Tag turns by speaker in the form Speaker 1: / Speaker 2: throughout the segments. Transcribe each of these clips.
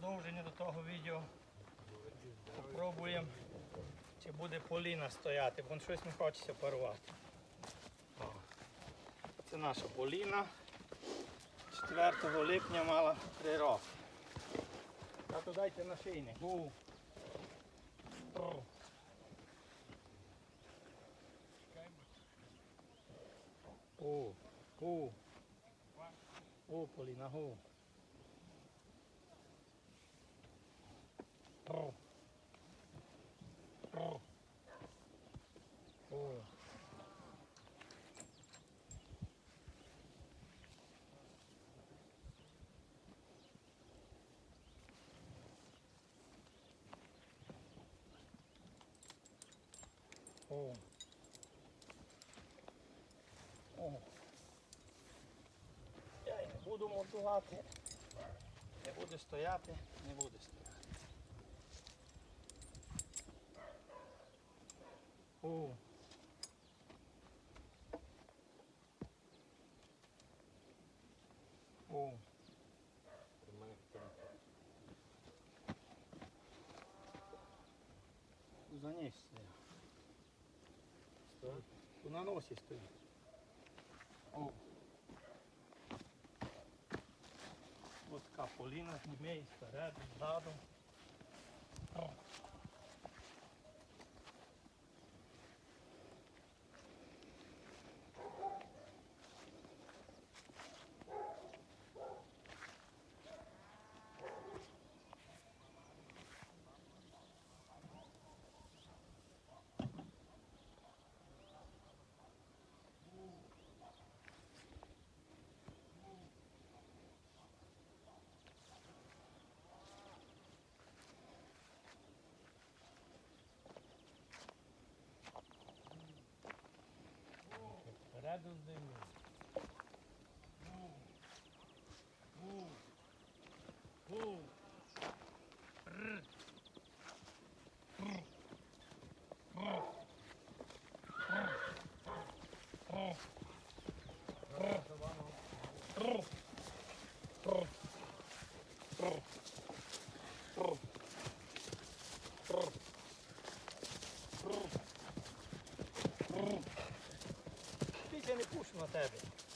Speaker 1: продовження до того відео. Попробуємо, чи буде поліна стояти, бо щось не хочеться порвати. Це наша поліна. 4 липня мала 3 роки. А то дайте на шийник. Гу. О. О. О, поліна, гу. О. О. О. О. Я не буду монтувати. Не буде стояти, не буде стояти. О. О. Tu на носі стоїть. О. Ось така поліна зніме і спереду, Впереду здиму. тебе.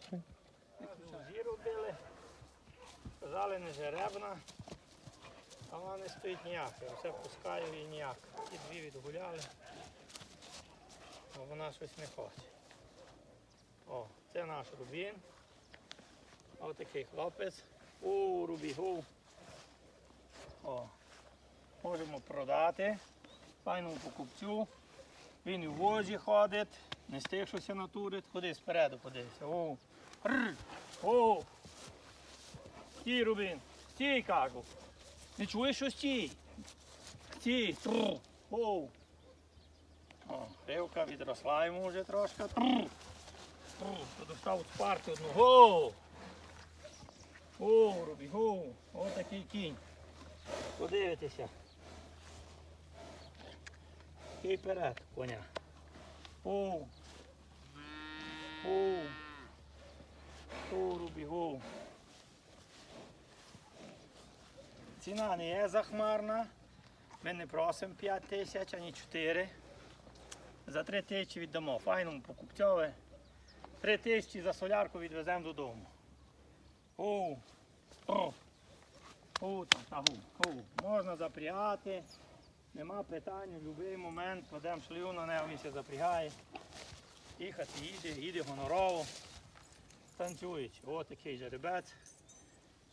Speaker 1: Виключай. Зі робили, сказали не жеребна, а вона не стоїть ніяк. Я все пускаю і ніяк. Ті дві відгуляли, а вона щось не хоче. О, це наш рубін. Ось такий хлопець. У, рубігу. О, можемо продати файному покупцю. Він і в возі ходить, не з тих, натурить. Ходи спереду, подивися. О, Рр. О. Стій, Рубін. Стій, кажу. Не чуєш, що стій? Стій. Трр. О. О, ривка відросла йому вже трошки. Трр. Трр. Достав з парти одну. Го. О, Рубі, го. О, такий кінь. Подивитися. І вперед, коня. О. О. О, Рубі, го. Ціна не є захмарна. Ми не просимо 5 тисяч, ані 4. За 3 тисячі віддамо. Файному покупцьові. 3 тисячі за солярку відвеземо додому. О. О. О, там, тагу. О. Можна запрягати. Нема питань, в будь-який момент кладемо шлюв на нього, він ще запрягає. їхати їде, їде гонорово, танцюють. Ось такий жеребець.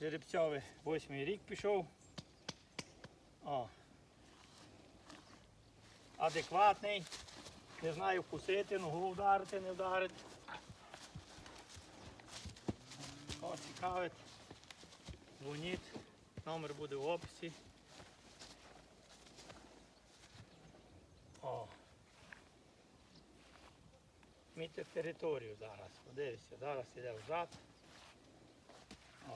Speaker 1: Жеребцьовий восьмий рік пішов. О. Адекватний. Не знаю вкусити, ногу вдарити, не вдарити. О, цікавить. Дзвоніть. Номер буде в описі. О. Мітьте територію зараз. Подивіться, зараз іде взад. О.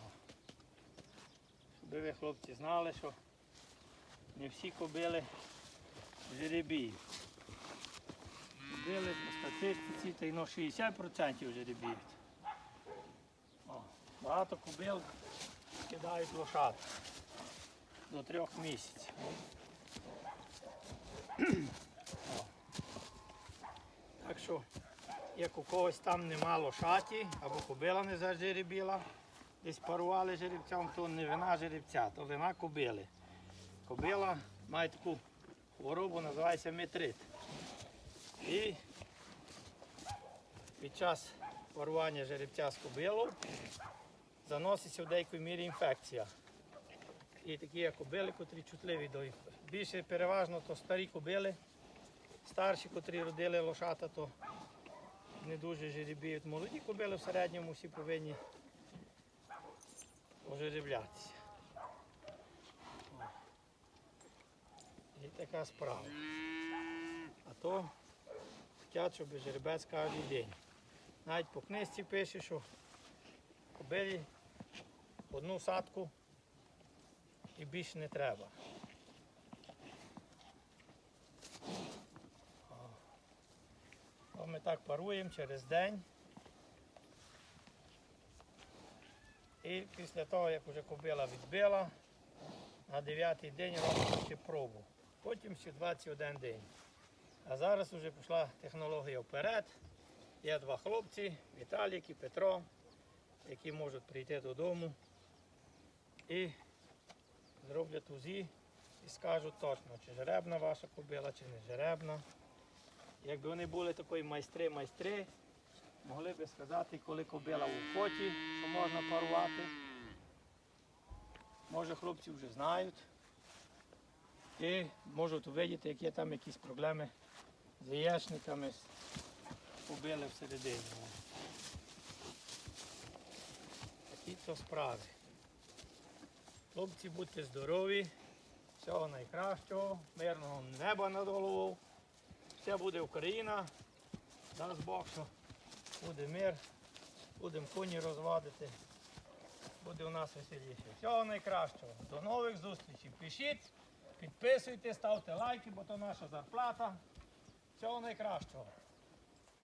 Speaker 1: Щоб ви хлопці знали, що не всі кобили жеребії. Кобили по статистиці та й ну, 60% жеребіють. Багато кобил кидають лошад до трьох місяців. Що, як у когось там нема лошаті, або кобила не зажеребіла, десь парували жеребцям, то не вина жеребця, то вина кобили. Кобила має таку хворобу, називається метрит. І під час парування жеребця з кобилою заноситься в деякій мірі інфекція. І такі як кобили, котрі чутливі до інфекції. Більше переважно то старі кобили, старші, котрі родили лошата, то не дуже жеребіють. Молоді кобили в середньому всі повинні ожереблятися. І така справа. А то хотять, щоб жеребець кожен день. Навіть по книжці пише, що кобилі одну садку і більше не треба. Ми так паруємо через день. І після того, як вже кобила відбила, на 9-й день робимо ще пробу. Потім ще 21 день. А зараз вже пішла технологія вперед. Є два хлопці, Віталік і Петро, які можуть прийти додому і зроблять УЗІ і скажуть точно, чи жеребна ваша кобила, чи не жеребна. Якби вони були такої майстри-майстри, могли б сказати, коли кобила в охоті, що можна парувати. Може хлопці вже знають. І можуть увидіти, які там якісь проблеми з яєчниками, з всередині. Такі то справи. Хлопці, будьте здорові, всього найкращого, мирного неба над головою. Все буде Україна. Дасть Бог, що буде мир, будемо коні розводити. Буде у нас веселіше. Всього найкращого. До нових зустрічей. Пишіть, підписуйтесь, ставте лайки, бо то наша зарплата. Всього найкращого.